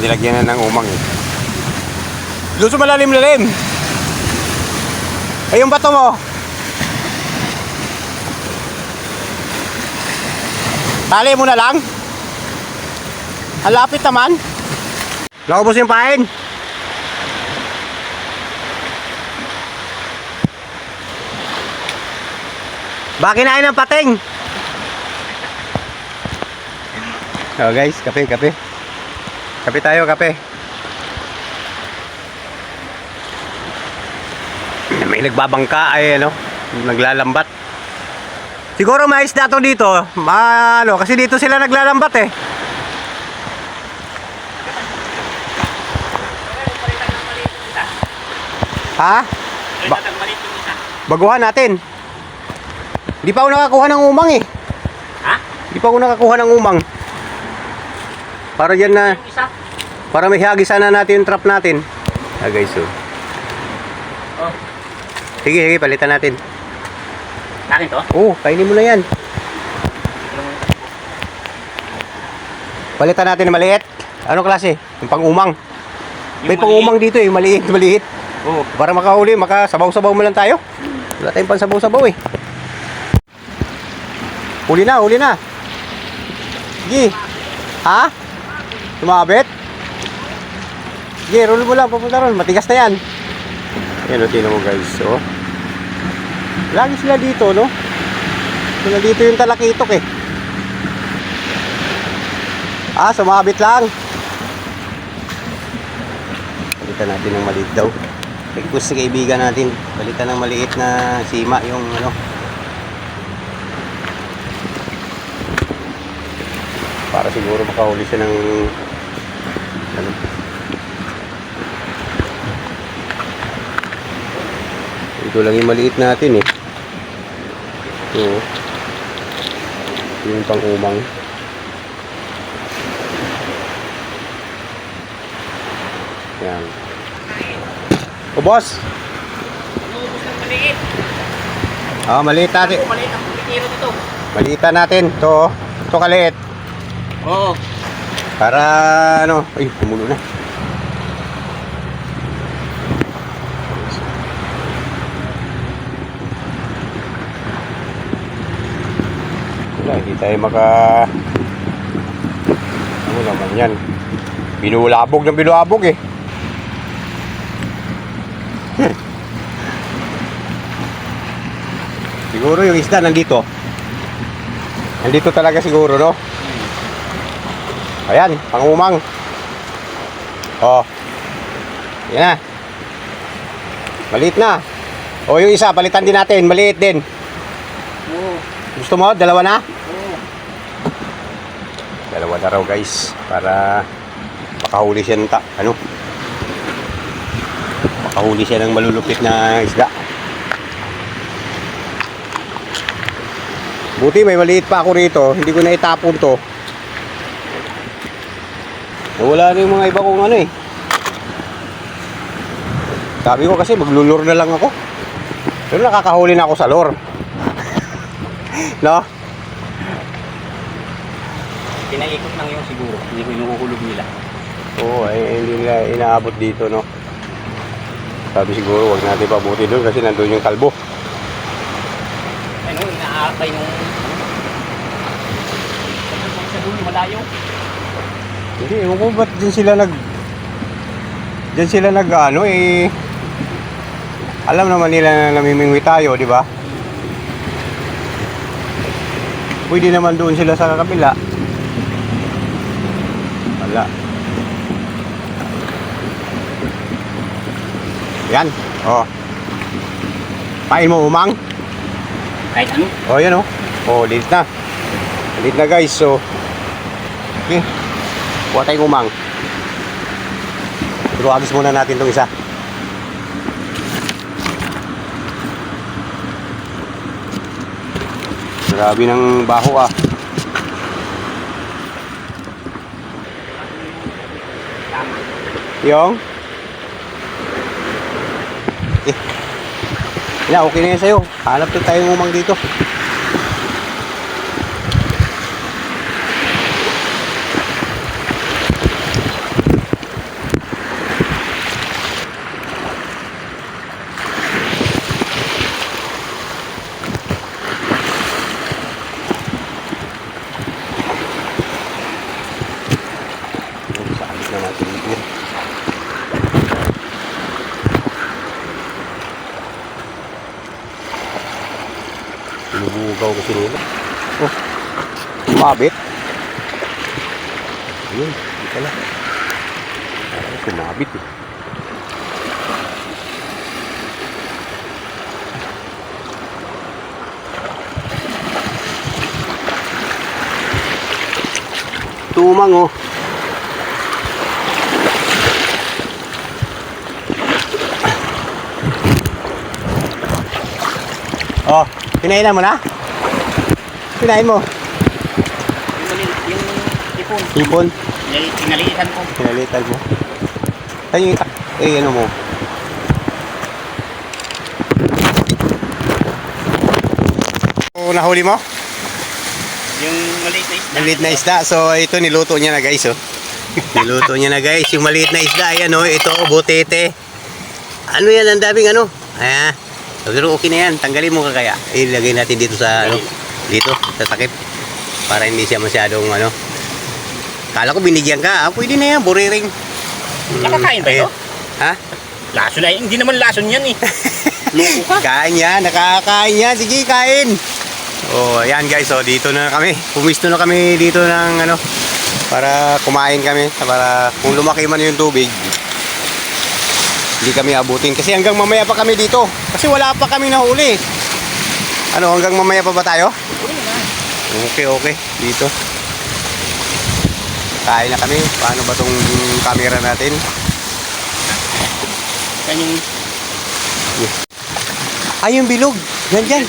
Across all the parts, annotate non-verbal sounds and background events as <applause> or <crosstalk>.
Nilagyan na ng umang eh. Doon sa malalim-lalim. Ay, yung bato mo. Tali mo na lang. Ang lapit naman. Nakubos yung pain. Baki na ng pating. Oh guys, kape, kape. Kape tayo, kape. May nagbabangka ay ano, naglalambat. Siguro may isda to dito. Ma, ano, kasi dito sila naglalambat eh. Ha? Ba- baguhan natin. Di pa ako nakakuha ng umang eh. Ha? Di pa ako nakakuha ng umang. Para dyan na, para may hagisan na natin yung trap natin. Ah guys, so. Oh. Sige, sige, palitan natin. Akin to? Oo, kainin mo na yan. Palitan natin ng maliit. Ano klase? Yung pang-umang. May pang-umang dito eh, maliit, maliit. Oo. Para makahuli, makasabaw-sabaw mo lang tayo. Wala tayong pansabaw-sabaw eh. Huli na, huli na. Sige. Ha? Tumabit? Sige, roll mo lang, papunta ron. Matigas na yan. Yan o, tinan mo guys. So, lagi sila dito, no? Sila dito yung talakitok eh. Ah, sumabit lang. Palitan natin ng maliit daw. Request sa kaibigan natin. Palitan ng maliit na sima yung ano. Para siguro makahuli siya ng ano. Ito lang yung maliit natin eh. Ito. Ito yung pang-umang. Yan. O boss, Inuubos ng maliit. ah maliit natin. Maliit ang kumitiro dito. Maliitan natin. Ito, oh. ito kaliit. Oo. Para ano, ay, tumulo na. Wala, hindi tayo maka... Ano naman yan? Binulabog ng binulabog eh. <laughs> Siguro yung isda nandito. Nandito talaga siguro, no? Ayan, pangumang. Oh. Yan na. Maliit na. O yung isa, palitan din natin. Maliit din. Oo. Gusto mo? Dalawa na? Oo. Dalawa na raw guys. Para makahuli siya ng ta ano? Makahuli siya ng malulupit na isda. Buti may maliit pa ako rito. Hindi ko na itapon to. Wala na yung mga iba kong ano eh. Sabi ko kasi maglulur na lang ako. Pero nakakahuli na ako sa lure. <laughs> no? Pinaikot lang yung siguro. Hindi ko inuhulog nila. Oo, ay hindi nila inaabot dito, no? Sabi siguro, wag natin pabuti doon kasi nandun yung kalbo. Ano, inaakay nung... Sa dulo, malayo. Hindi, ewan ko ba't dyan sila nag... Dyan sila nag, ano, eh... Alam naman nila na namimingwi tayo, di ba? Pwede naman doon sila sa kabila. Wala. Yan. Oh. Pain mo umang. Kahit ano. Oh, yan oh. Oh, lit na. Lit na guys. So, okay. Kuha tayong umang. Pero agis muna natin itong isa. Grabe ng baho ah. Yung? Eh. Yan, okay na yan sa'yo. Hanap na tayong umang dito. Sabaw ko sinila. Oh. Kumabit. Ayun. Hindi pala. Ay, Kumabit eh. Tumang oh. Oh, pinainan mo na? Pinain mo. Yung, mali- yung ipon. Ipon. Pinali- Pinalitan ko. Pinalitan mo. Ay, yung, eh, ano mo. O, nahuli mo? Yung maliit na isda. Maliit na isda. So, ito niluto niya na guys, oh. <laughs> Niluto niya na guys. Yung maliit na isda, ayan, oh. Ito, oh, butete. Ano yan? Ang daming ano. Ayan. Pero okay na yan. Tanggalin mo ka kaya. Ilagay natin dito sa, ano, dito, sa takip. Para hindi siya masyadong, ano. Kala ko binigyan ka. Ah, pwede na yan. Buriring. Nakakain ba ito? Ayan. Ha? Laso na yun. Hindi naman lason yan eh. <laughs> Loko ka. Kain yan, nakakain yan. Sige, kain. Oh, ayan guys, oh, dito na kami. Pumisto na kami dito ng ano para kumain kami, para kung lumaki man yung tubig. Hindi kami abutin kasi hanggang mamaya pa kami dito. Kasi wala pa kami nahuli. Ano, hanggang mamaya pa ba tayo? Okay, okay. Dito. Kain na kami. Paano ba tong camera natin? Yan yung Ay, yung bilog. Yan, yan.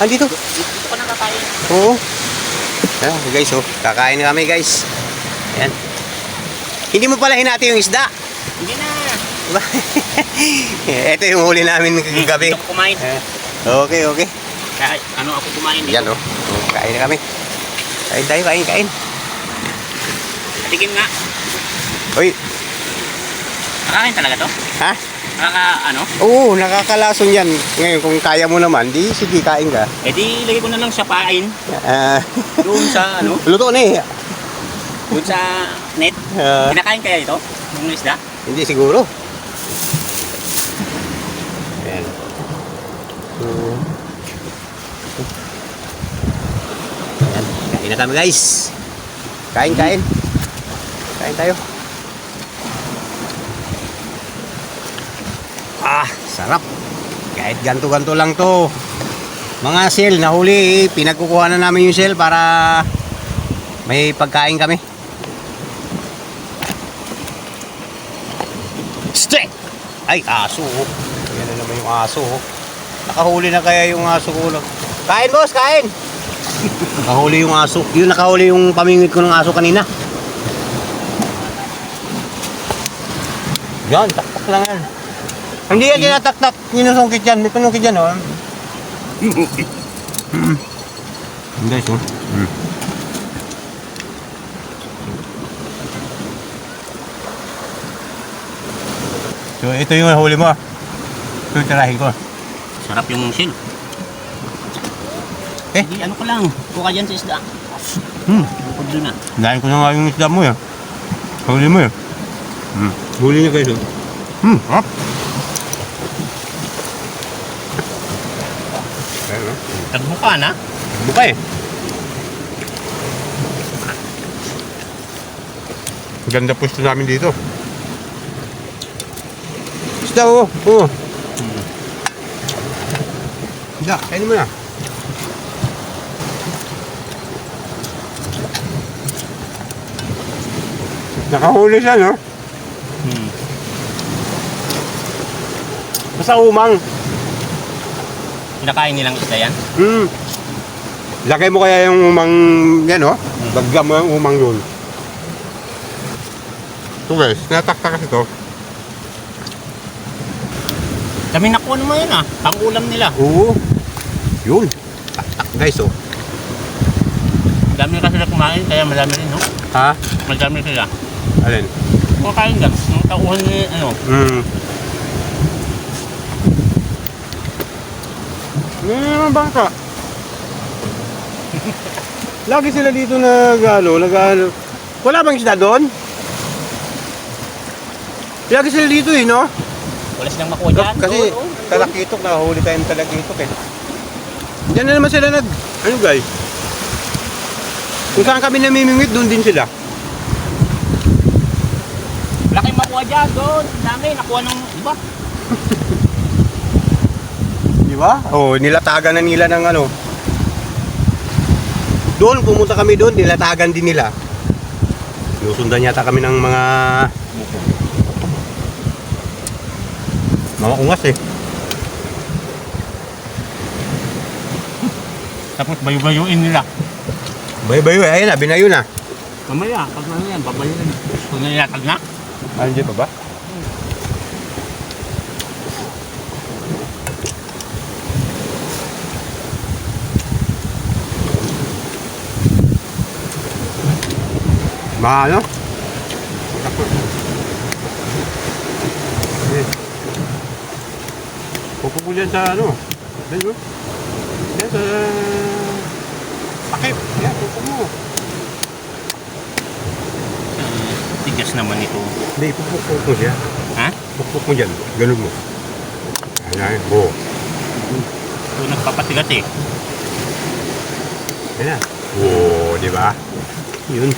Andito. dito ka nakakain. Oo. Ayan, guys, oh. Kakain na kami, guys. Ayan. Hindi mo pala hinati yung isda. Hindi na. <laughs> Ito yung huli namin ko kumain. Okay, okay. Kaya ano ako kumain dito. Yan, oh. Oh, Kain na kami. Kain tayo, kain, kain. Tikim nga. Uy, Nakakain talaga to? ha? Nakaka ano? Oo, nakakalason yan. Ngayon, kung kaya mo naman, di sige, kain ka. Eh di lagay ko na lang sa pain. Ah, Doon sa ano? <laughs> luto na eh. Doon sa net. Ah, Kinakain kaya ito? Yung isda? hindi siguro. Ayan. So, Ayan, kain na kami guys. Kain, kain. Kain tayo. Ah, sarap. Kahit ganto-ganto lang to. Mga sel, nahuli. Pinagkukuha na namin yung sel para may pagkain kami. Straight! Ay, aso. Yan na naman yung aso. oh. Nakahuli na kaya yung aso ko. lang. Kain, boss, kain! <laughs> nakahuli yung aso. Yun, nakahuli yung pamingwit ko ng aso kanina. Yan, taktak lang yan. Hindi yan tinataktak. Minusungkit yan. May panungkit yan, oh. Guys, oh. Mm. So, ito yung huli mo. Ito yung tirahin ko. Sarap yung sil. Eh? Hindi, ano ko lang. Kuha dyan sa isda. Hmm. Bukod doon na. Dahil ko na nga yung isda mo yan. Huli mo yan. Hmm. Huli niya oh. Hmm. Oh. Tagbuka na. Buka eh. Ganda pwesto namin dito. Isda oh. Oo. Isda, kainin mo na. Nakahuli siya, no? Basta umang. Kinakain nilang isda yan. Hmm. Lagay mo kaya yung umang yan, no? Bagyan mo yung umang yun. Ito guys, natakta kasi to. Kami nakuha naman yan ah. Pang ulam nila. Oo. Yun. Taktak guys, oh. Dami kasi sila kumain, kaya madami rin, no? Ha? Madami sila. Alin? Kumakain lang. Ang tauhan ni, ano, Hmm. Ano naman bangka? <laughs> Lagi sila dito nag ano, nag ano. Wala bang isda doon? Lagi sila dito eh, no? wala silang makuha dyan. Kasi Doon, doon, doon. talakitok, nakahuli tayong talakitok eh. Diyan na naman sila nag... Ano guys? Kung saan kami namimingwit, doon din sila. Laki makuha dyan doon. Dami, nakuha ng iba. <laughs> Di ba? Oo, oh, nilatagan na nila ng ano. Doon, pumunta kami doon, nilatagan din nila. Sinusundan yata kami ng mga... Mga ungas eh. Tapos bayo-bayuin nila. Bayo-bayo, eh, ayun na, binayo na. Mamaya, pag ano yan, babayuin. Kung nililatag na. Dyan pa ba? Mga ano? Eh. Pupo ko dyan sa ano? Dyan yun. Dyan sa... Takip. Yan, pupo mo. Uh, tigas naman ito. Hindi, pupukpuk mo siya. Ha? Pukpuk mo dyan. Ganun mo. Ayan, bo. Ito nagpapatigas eh. Ayan. Oo, di ba? Yun.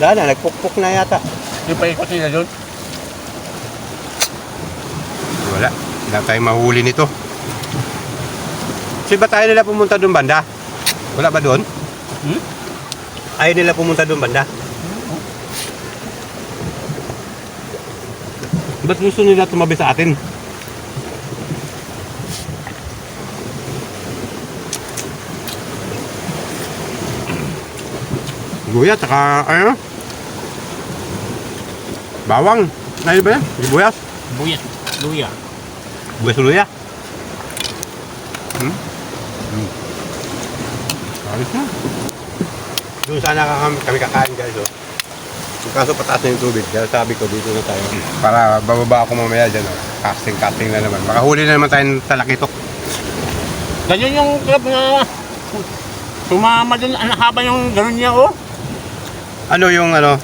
Wala na, nagpukpuk na yata. Yung paikot nila doon. Wala. Wala tayong mahuli nito. Kasi ba tayo nila pumunta doon banda? Wala ba doon? Hmm? Ayaw nila pumunta doon banda? Ba't gusto nila tumabi sa atin? Luya, tsaka ano? Bawang. Ano ba yan? Sibuyas. Buyat. Luya. Buwes luya. Hmm? Hmm. Ayos na. Doon sana kami, kami kakain guys. Oh. Yung kaso pataas na yung tubig. Kaya sabi ko dito na tayo. Para bababa ako mamaya dyan. Oh. Casting, casting na naman. Makahuli na naman tayo ng talakitok. Ganyan yung club na sumama doon. Ang haba yung gano'n niya oh. Ano yung ano?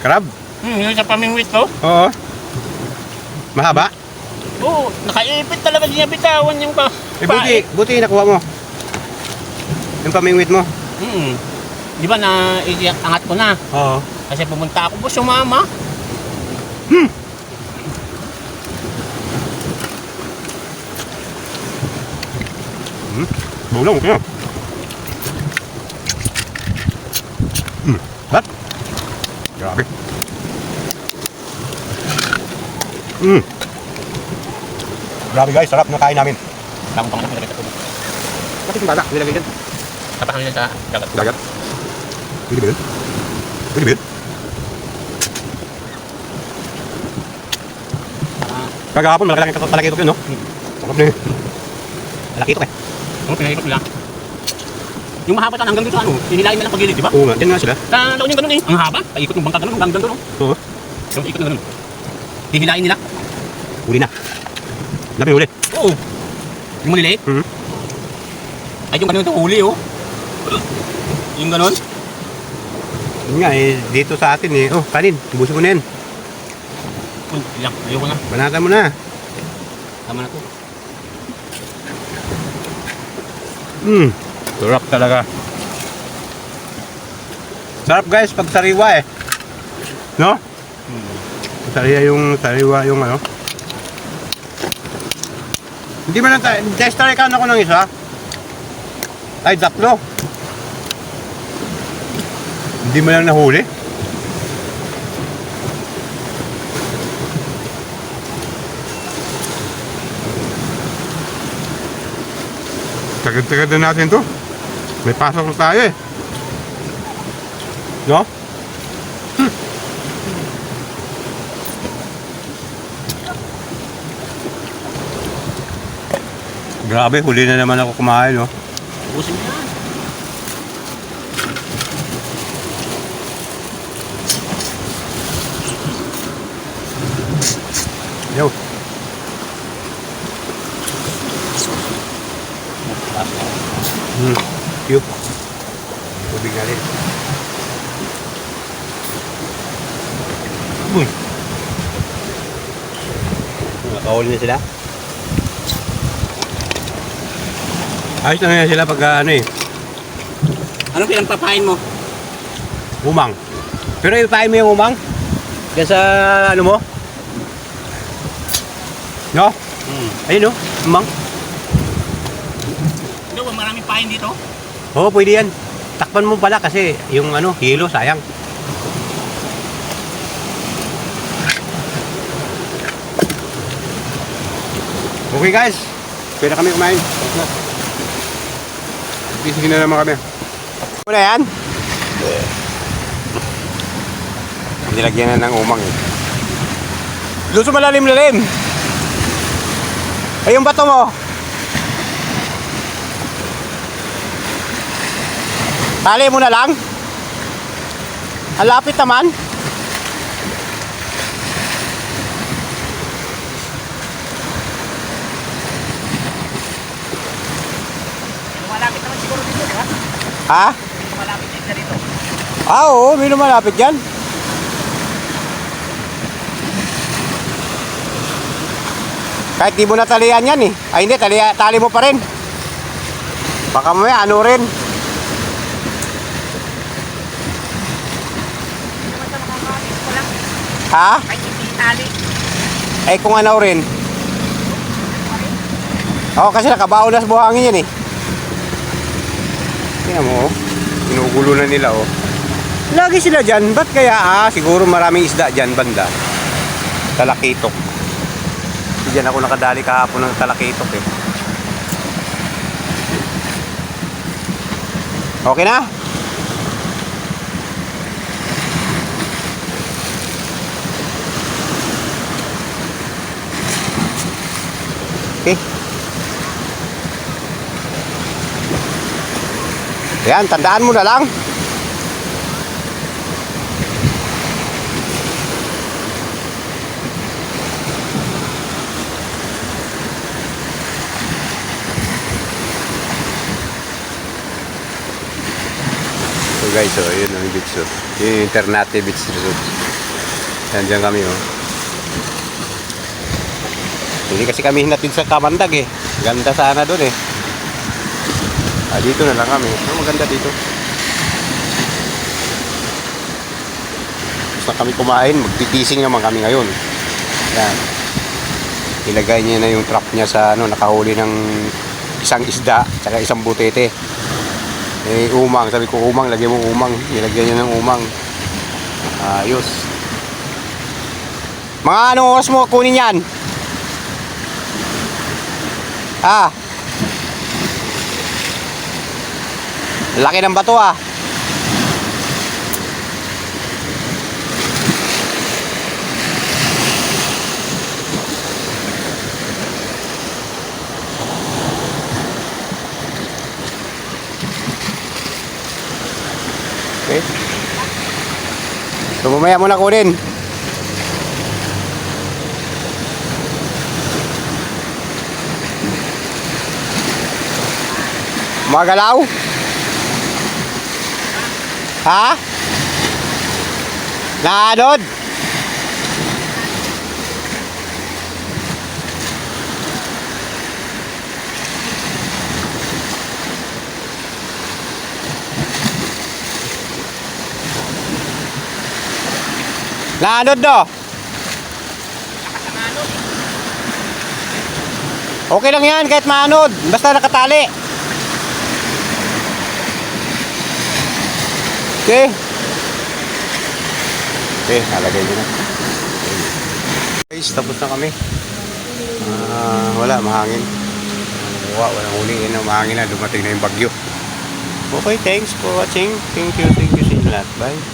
Crab? Hmm, yung sa pamingwit to. Oo. Mahaba? Oo, nakaipit talaga niya bitawan yung pa. Eh, buti, buti nakuha mo. Yung pamingwit mo. Hmm. Di ba na angat ko na? Oo. Kasi pumunta ako po sumama. Hmm. Bulang, okay na. Hmm. Bat? Grabe. Hmm. Grabe guys, sarap ng kain namin. Tama pa nilagay sa tubig. Bakit yung bata? Nilagay dyan. Tapakan nila sa dagat. Dagat. Pwede ba yun? Pwede ba yun? Ah, Kagahapon, malaki lang malaki ito yun, no? Sarap na yun. Malaki ito eh. ano pinahirap nila? Yung mahaba tan hanggang dito ano, hinilain nila pagilid, di ba? Oo nga, dyan nga sila. Sa laon yung ganun eh. Ang haba. Paikot yung bangka ganun, hanggang ganun. Oo. Yung ikot na ganun. Hihilain nila. Huli na. Labi huli. Oo. Yung maliliit. Hmm. Ay yung ganun ito huli oh. Yung ganun. Yun nga eh, dito sa atin eh. Oh, kanin. Buso ko na yan. Ilang, ayoko na. Banata mo na. Tama na to. Hmm. Sarap talaga. Sarap guys pag sariwa eh. No? Hmm. Sariwa yung sariwa yung ano. Hindi man try ka ako ng isa. Ay, tatlo. Hindi mo lang nahuli. Tagad-tagad na natin to. May pasok na tayo eh. No? Grabe, huli na naman ako kumain, no? Ubusin mo yan. Yo. Hmm. Yup. Tubig na rin. Uy. Nakahuli na sila? Ayos na nga sila pag ah, ano eh, anong pinagpapain mo? umang. Pero ipain mo yung umang. Diyan sa ano mo. No? Hmm. Ayun no, umang. Hindi, ba maraming pain dito? Oo, pwede yan. Takpan mo pala kasi yung ano, hilo, sayang. Okay guys, pwede kami kumain. Na. Busy na naman kami. Wala yan? Nilagyan na ng umang eh. Sa malalim-lalim. Ay, yung bato mo. Tali mo na lang. Ang lapit naman. Malapit naman siguro dito, ha? Ha? Malapit din na dito. Ah, oo. May lumalapit dyan. Kahit di mo natalian yan eh. Ay hindi, tali, tali mo pa rin. Baka mamaya ano rin. Ha? Kahit. Eh kung ano rin. Oo, kasi nakabaon na sa buhangin yan eh. Tingnan mo, oh. Ginugulo na nila, oh. Lagi sila dyan. Ba't kaya, ah, siguro maraming isda dyan, banda. Talakitok. Diyan ako nakadali kahapon ng talakitok, eh. Okay na? Yan, tandaan mo na lang. So guys, oh, yun ang beach oh. Yun yung Internate Beach Resort. Yan dyan kami oh. Hindi kasi kami hinatid sa Kamandag eh. Ganda sana doon eh. Ah, dito na lang kami. Ano maganda dito? Basta kami kumain, magtitising naman kami ngayon. Yan. Ilagay niya na yung trap niya sa ano, nakahuli ng isang isda, tsaka isang butete. Eh, umang. Sabi ko, umang, lagyan mo umang. Nilagyan niya ng umang. Ayos. Mga anong oras mo kunin yan? Ah. Laki ng bato ah. Okay. So mamaya mo na kunin. Magalaw? Ha? Naanod? Naanod do? Okay lang yan kahit maanod. Basta nakatali. Okay. Okay, nalagay ko na. Guys, tapos na kami. Ah, wala, mahangin. Wala, walang huliin na mahangin na. Dumating na yung bagyo. Okay, thanks for watching. Thank you, thank you sa inyo lahat. Bye.